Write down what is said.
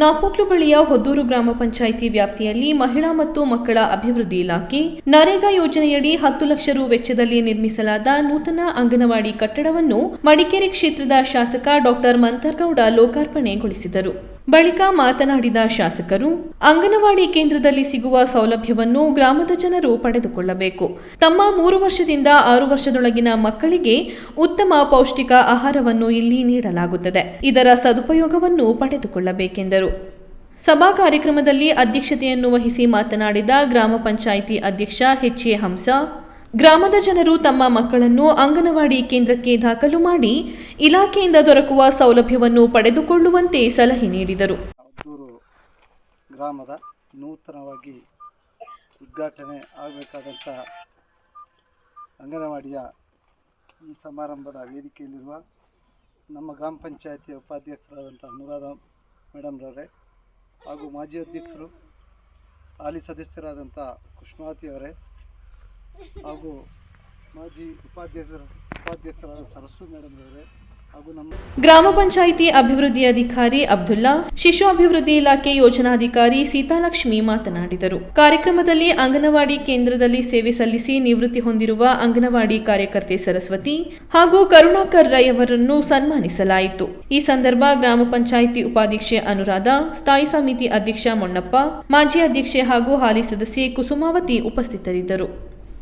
ನಾಪೋಕ್ಲು ಬಳಿಯ ಹೊದ್ದೂರು ಗ್ರಾಮ ಪಂಚಾಯಿತಿ ವ್ಯಾಪ್ತಿಯಲ್ಲಿ ಮಹಿಳಾ ಮತ್ತು ಮಕ್ಕಳ ಅಭಿವೃದ್ಧಿ ಇಲಾಖೆ ನರೇಗಾ ಯೋಜನೆಯಡಿ ಹತ್ತು ಲಕ್ಷ ರು ವೆಚ್ಚದಲ್ಲಿ ನಿರ್ಮಿಸಲಾದ ನೂತನ ಅಂಗನವಾಡಿ ಕಟ್ಟಡವನ್ನು ಮಡಿಕೇರಿ ಕ್ಷೇತ್ರದ ಶಾಸಕ ಡಾಕ್ಟರ್ ಮಂತರ್ಗೌಡ ಲೋಕಾರ್ಪಣೆಗೊಳಿಸಿದರು. ಬಳಿಕ ಮಾತನಾಡಿದ ಶಾಸಕರು, ಅಂಗನವಾಡಿ ಕೇಂದ್ರದಲ್ಲಿ ಸಿಗುವ ಸೌಲಭ್ಯವನ್ನು ಗ್ರಾಮದ ಜನರು ಪಡೆದುಕೊಳ್ಳಬೇಕು. ತಮ್ಮ ಮೂರು ವರ್ಷದಿಂದ ಆರು ವರ್ಷದೊಳಗಿನ ಮಕ್ಕಳಿಗೆ ಉತ್ತಮ ಪೌಷ್ಟಿಕ ಆಹಾರವನ್ನು ಇಲ್ಲಿ ನೀಡಲಾಗುತ್ತದೆ. ಇದರ ಸದುಪಯೋಗವನ್ನು ಪಡೆದುಕೊಳ್ಳಬೇಕೆಂದರು. ಸಭಾ ಕಾರ್ಯಕ್ರಮದಲ್ಲಿ ಅಧ್ಯಕ್ಷತೆಯನ್ನು ವಹಿಸಿ ಮಾತನಾಡಿದ ಗ್ರಾಮ ಪಂಚಾಯಿತಿ ಅಧ್ಯಕ್ಷ ಎಚ್ ಎ ಹಂಸ ಗ್ರಾಮದ ಜನರು ತಮ್ಮ ಮಕ್ಕಳನ್ನು ಅಂಗನವಾಡಿ ಕೇಂದ್ರಕ್ಕೆ ದಾಖಲು ಮಾಡಿ ಇಲಾಖೆಯಿಂದ ದೊರಕುವ ಸೌಲಭ್ಯವನ್ನು ಪಡೆದುಕೊಳ್ಳುವಂತೆ ಸಲಹೆ ನೀಡಿದರು. ಗ್ರಾಮದ ನೂತನವಾಗಿ ಉದ್ಘಾಟನೆ ಆಗಬೇಕಾದಂಥ ಅಂಗನವಾಡಿಯ ಈ ಸಮಾರಂಭದ ವೇದಿಕೆಯಲ್ಲಿರುವ ನಮ್ಮ ಗ್ರಾಮ ಪಂಚಾಯತಿಯ ಉಪಾಧ್ಯಕ್ಷರಾದಂಥ ಅನುರಾಧ ಮೇಡಮ್ರವರೇ ಹಾಗೂ ಮಾಜಿ ಅಧ್ಯಕ್ಷರು ಹಾಲಿ ಸದಸ್ಯರಾದಂಥ ಕುಷ್ಮಾವತಿ ಅವರೇ ಹಾಗೂ ಮಾಜಿ ಉಪಾಧ್ಯಕ್ಷರ ಉಪಾಧ್ಯಕ್ಷರಾದ ಸರಸ್ವತಿ ಮೇಡಮ್ ಅವರೇ ಗ್ರಾಮ ಪಂಚಾಯಿತಿ ಅಭಿವೃದ್ಧಿ ಅಧಿಕಾರಿ ಅಬ್ದುಲ್ಲಾ, ಶಿಶು ಅಭಿವೃದ್ಧಿ ಇಲಾಖೆ ಯೋಜನಾಧಿಕಾರಿ ಸೀತಾಲಕ್ಷ್ಮಿ ಮಾತನಾಡಿದರು. ಕಾರ್ಯಕ್ರಮದಲ್ಲಿ ಅಂಗನವಾಡಿ ಕೇಂದ್ರದಲ್ಲಿ ಸೇವೆ ಸಲ್ಲಿಸಿ ನಿವೃತ್ತಿ ಹೊಂದಿರುವ ಅಂಗನವಾಡಿ ಕಾರ್ಯಕರ್ತೆ ಸರಸ್ವತಿ ಹಾಗೂ ಕರುಣಾಕರ್ ರೈ ಅವರನ್ನು ಸನ್ಮಾನಿಸಲಾಯಿತು. ಈ ಸಂದರ್ಭ ಗ್ರಾಮ ಪಂಚಾಯಿತಿ ಉಪಾಧ್ಯಕ್ಷೆ ಅನುರಾಧ, ಸ್ಥಾಯಿ ಸಮಿತಿ ಅಧ್ಯಕ್ಷ ಮೊಣ್ಣಪ್ಪ, ಮಾಜಿ ಅಧ್ಯಕ್ಷೆ ಹಾಗೂ ಹಾಲಿ ಸದಸ್ಯೆ ಕುಸುಮಾವತಿ ಉಪಸ್ಥಿತರಿದ್ದರು.